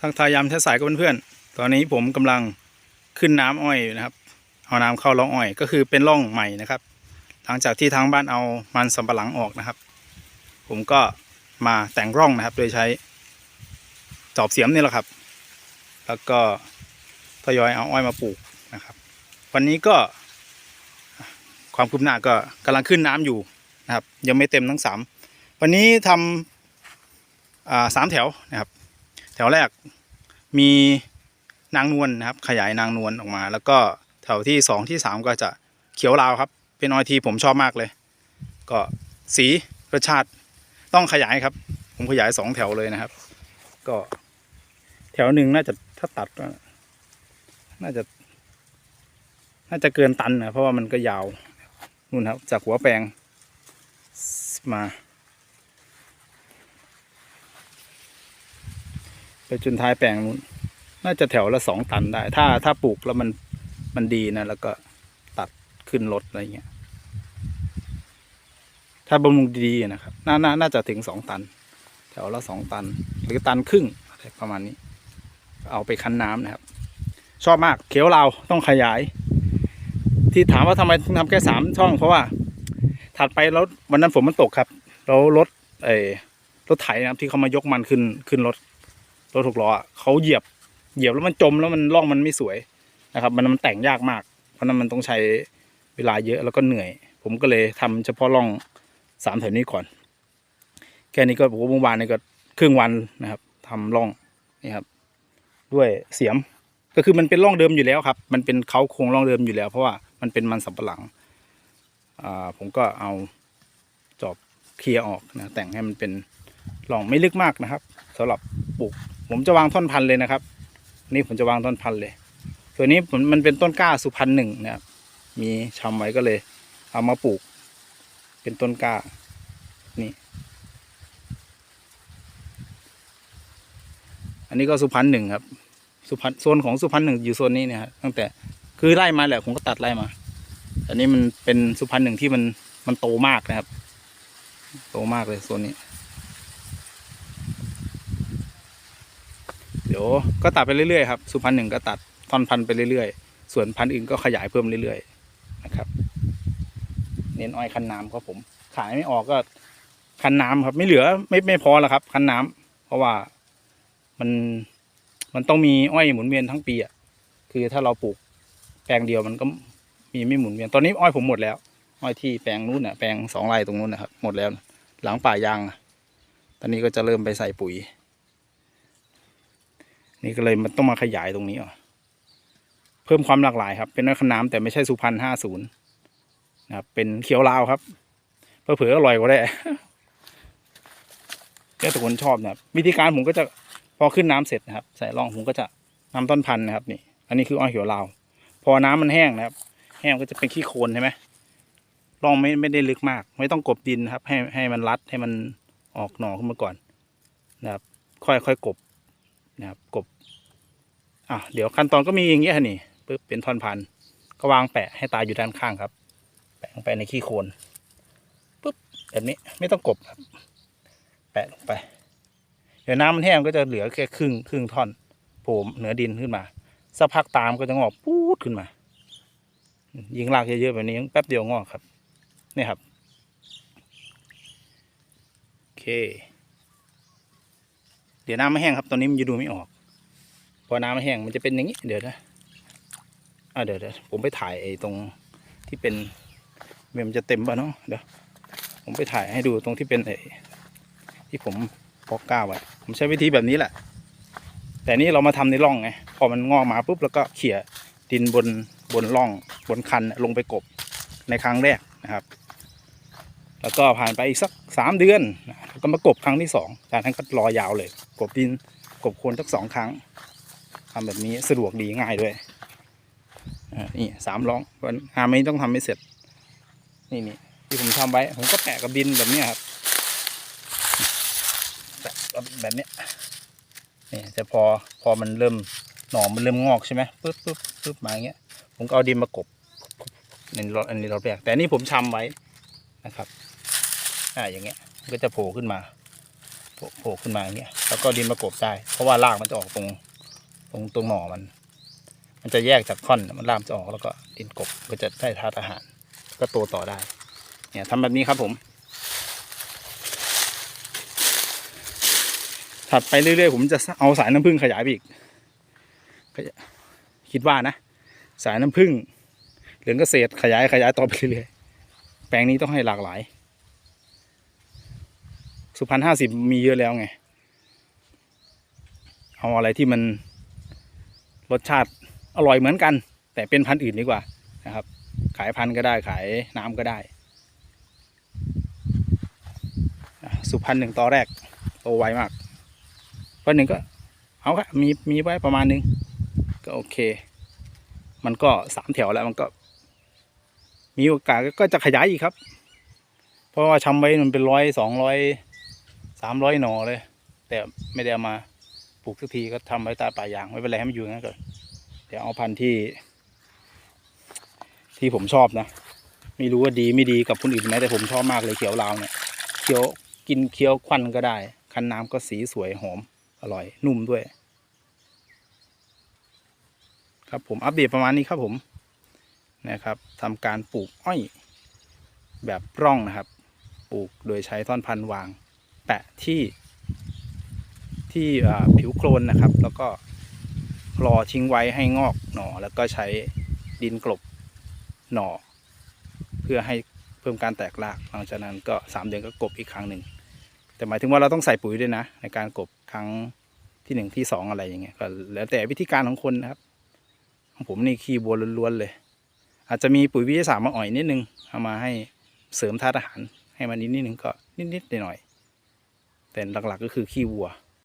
ทางทายามเช้าสายกับเพื่อนๆ ตอนนี้ผมกำลังขึ้นน้ำอ้อยอยู่นะครับ เอาน้ำเข้าร่องอ้อย ก็คือเป็นร่องใหม่นะครับ หลังจากที่ทางบ้านเอามันสำปะหลังออกนะครับ ผมก็มาแต่งร่องนะครับ โดยใช้จอบเสียมนี่แหละครับ แล้วก็ทยอยเอาอ้อยมาปลูกนะครับ วันนี้ก็ความคืบหน้าก็กำลังขึ้นน้ำอยู่นะครับ ยังไม่เต็มทั้งสามวันนี้ทำสามแถวนะครับ แถวแรกมีนางนวลนะครับ ขยายนางนวลออกมา แล้วก็แถวที่สองที่สามก็จะเขียวลาวครับ เป็นออยทีผมชอบมากเลย ก็สีรสชาติต้องขยายครับ ผมขยายสองแถวเลยนะครับ ก็แถวหนึ่งน่าจะถ้าตัด น่าจะ น่าจะเกินตันนะเพราะว่ามันก็ยาวนู่นครับ จากหัวแปลงมา ไปจนท้ายแปลงนู้นน่าจะแถวละสองตันได้ ถ้าถ้าปลูกแล้วมันมันดีนะ แล้วก็ตัดขึ้นรถอะไรเงี้ย ถ้าบำรุงดีๆนะครับน่าน่าน่าจะถึงสองตัน แถวละสองตัน หรือตันครึ่งอะไรประมาณนี้ เอาไปคั้นน้ำนะครับ ชอบมากเขียวเราต้องขยาย ที่ถามว่าทำไมทำแค่สามช่อง เพราะว่า ถัดไปแล้ววันนั้นฝนมันตกครับ แล้วรถเออรถไถนะครับที่เขามายกมันขึ้นขึ้นรถ รถหกล้อเขาเหยียบเหยียบแล้วมันจมแล้วมันร่องมันไม่สวยนะครับ มันมันแต่งยากมาก เพราะนั้นมันต้องใช้เวลาเยอะแล้วก็เหนื่อย ผมก็เลยทำเฉพาะร่องสามแถวนี้ก่อน แค่นี้ก็ผมว่าเมื่อวานนี้ก็ครึ่งวันนะครับทำร่องนี่ครับ ด้วยเสียมก็คือมันเป็นร่องเดิมอยู่แล้วครับ มันเป็นเขาโครงร่องเดิมอยู่แล้ว เพราะว่ามันเป็นมันสำปะหลังอ่าผมก็เอาจอบเคลียร์ออกนะแต่งให้มันเป็นร่องไม่ลึกมากนะครับสำหรับปลูก ผมจะวางท่อนพันธุ์เลยนะครับ นี่ผมจะวางต้นพันธุ์เลยตัวนี้ผมมันเป็นต้นกล้าสุพรรณหนึ่งนะครับ มีชำไว้ก็เลย เอามาปลูก เป็นต้นกล้า นี่ อันนี้ก็สุพรรณหนึ่งครับ สุพรรณโซนของสุพรรณหนึ่งอยู่โซนนี้เนี่ยครับตั้งแต่คือไล่มาแหละผมก็ตัดไล่มา อันนี้มันเป็นสุพรรณหนึ่งที่มันมันโตมากนะครับ โตมากเลยโซนนี้ ดี๋ยวก็ตัดไปเรื่อยๆครับสุพรรณหนึ่งก็ตัดท่อนพันธุ์ไปเรื่อยๆ ส่วนพันธุ์อื่นก็ขยายเพิ่มเรื่อยๆนะครับ เน้นอ้อยคันน้ำครับผม ขายไม่ออกก็คันน้ำครับ ไม่เหลือไม่ไม่พอแล้วครับ คันน้ำเพราะว่ามันมันต้องมีอ้อยหมุนเวียนทั้งปีอะคือถ้าเราปลูกแปลงเดียวมันก็มีไม่หมุนเวียนตอนนี้อ้อยผมหมดแล้ว อ้อยที่แปลงนู้นน่ะแปลงสองไร่ตรงนู้นนะครับหมดแล้ว หลังป่ายางอะตอนนี้ก็จะเริ่มไปใส่ปุ๋ย นี่ก็เลยมันต้องมาขยายตรงนี้อะเพิ่มความหลากหลายครับ เป็นน้อยขน้ำแต่ไม่ใช่สุพรรณห้าศูนย์นะครับเป็นเขียวลาวครับเผื่อๆอร่อยกว่าได้แค่แต่คนชอบนะครับวิธีการผมก็จะพอขึ้นน้ำเสร็จนะครับ ใส่ร่องผมก็จะนำต้นพันธุ์นะครับนี่ อันนี้คืออ้อยเขียวลาว พอน้ำมันแห้งนะครับ แห้งก็จะเป็นขี้โคลนใช่ไหมร่องไม่ไม่ได้ลึกมาก ไม่ต้องกบดินครับ ให้ให้มันรัดให้มันออกหน่อขึ้นมาก่อนนะครับ ค่อยค่อยกบ นะครับกบอะเดี๋ยวขั้นตอนก็มีอย่างเงี้ยค่ะนี่ปึ๊บเป็นท่อนพันก็วางแปะให้ตายอยู่ด้านข้างครับ แปะลงไปในขี้โคลนปึ๊บแบบนี้ไม่ต้องกบครับ แปะลงไป เดี๋ยวน้ำมันแห้งก็จะเหลือแค่ครึ่งครึ่งท่อนโผล่เหนือดินขึ้นมาสักพักตามก็จะงอกปูดขึ้นมา ยิงรากเยอะๆแบบนี้แป๊บเดียวงอกครับ นี่ครับ โอเค ดี๋ยวน้ำไม่แห้งครับตอนนี้มันจะดูไม่ออก พอน้ำไม่แห้งมันจะเป็นอย่างนี้ เดี๋ยวนะอ่าเดี๋ยวเดี๋ยวผมไปถ่ายไอ้ตรงที่เป็นเมมนจะเต็มป่ะเนาะเดี๋ยวผมไปถ่ายให้ดูตรงที่เป็นไอ้ที่ผมพอกก้าไว้ผมใช้วิธีแบบนี้แหละ แต่นี่เรามาทำในร่องไงพอมันงอกมาปุ๊บแล้วก็เขี่ยดินบนบนร่องบนคันลงไปกบในครั้งแรกนะครับ แล้วก็ผ่านไปอีกสักสามเดือนนะก็มากบครั้งที่สองจากนั้นก็รอยาวเลย กบดินกบโคนสักสองครั้งทำแบบนี้สะดวกดีง่ายด้วยอ่านี่สามร่องวันงานไม่ต้องทำไม่เสร็จ นี่นี่ที่ผมทำไว้ ผมก็แปะกับดินแบบนี้ครับแปะแบบนี้นี่แต่พอพอมันเริ่มหน่อมันเริ่มงอกใช่ไหมปึ๊บปึ๊บปึ๊บมาอย่างเงี้ยผมก็เอาดินมากบในรถอันนี้เราแรกแต่นนี่ผมชำไว้นะครับ อ่าอย่างเงี้ยก็จะโผล่ขึ้นมาโผล่ขึ้นมาอย่างเงี้ยแล้วก็ดินประกบได้เพราะว่ารากมันจะออกตรงตรงตรงหน่อมัน มันจะแยกจากท่อนมันรากจะออกแล้วก็ดินกบก็จะได้ธาตุอาหาร ก็โตต่อได้ เนี่ยทำแบบนี้ครับผมถัดไปเรื่อยๆผมจะเอาสายน้ำผึ้งขยายไปอีกคิดว่านะ สายน้ำผึ้งเหลืองเกษตรขยายขยายต่อไปเรื่อยๆแปลงนี้ต้องให้หลากหลาย สุพรรณห้าสิบมีเยอะแล้วไง เอาอะไรที่มันรสชาติอร่อยเหมือนกัน แต่เป็นพันธุ์อื่นดีกว่านะครับ ขายพันธุ์ก็ได้ขายน้ำก็ได้ สุพรรณหนึ่งต่อแรกโตไวมากวันหนึ่งก็เอาครับมีมีไว้ประมาณหนึง ก็โอเค มันก็สามแถวแล้วมันก็ มีโอกาสก็จะขยายอีกครับ เพราะว่าชำไว้มันเป็นร้อยสองร้อย สามร้อยหน่อเลย แต่ไม่ได้เอามาปลูกสักทีก็ทำไว้ใต้ป่ายางไม่เป็นไรให้มันอยู่งนั้นก่อนเดี๋ยวเอาพันธุ์ที่ ที่ผมชอบนะไม่รู้ว่าดีไม่ดีกับคนอื่นไหมแต่ผมชอบมากเลยเขียวลาวเนี่ยเคี้ยวกินเคี้ยวควันก็ได้ คันน้ำก็สีสวยหอมอร่อยนุ่มด้วย ครับผมอัปเดตประมาณนี้ครับผมนะครับทำการปลูกอ้อยแบบร่องนะครับ ปลูกโดยใช้ท่อนพันธุ์วาง แปะที่ที่ผิวโคลนนะครับ แล้วก็รอทิ้งไว้ให้งอกหน่อ แล้วก็ใช้ดินกลบหน่อ เพื่อให้เพิ่มการแตกรากหลังจากนั้นก็สามเดือนก็กบอีกครั้งหนึ่งแต่หมายถึงว่าเราต้องใส่ปุ๋ยด้วยนะ ในการกบครั้งที่หนึ่งที่สองอะไรอย่างเงี้ยก็แล้วแต่วิธีการของคนนะครับ ของผมนี่ขี้บัวล้วนๆเลย อาจจะมีปุ๋ยวิทยาศาสตร์มาอ่อยนิดนึงเอามาให้เสริมธาตุอาหารให้มันนิดนิดนึงก็นิดๆหน่อยๆ แต่หลักๆก็คือขี้วัว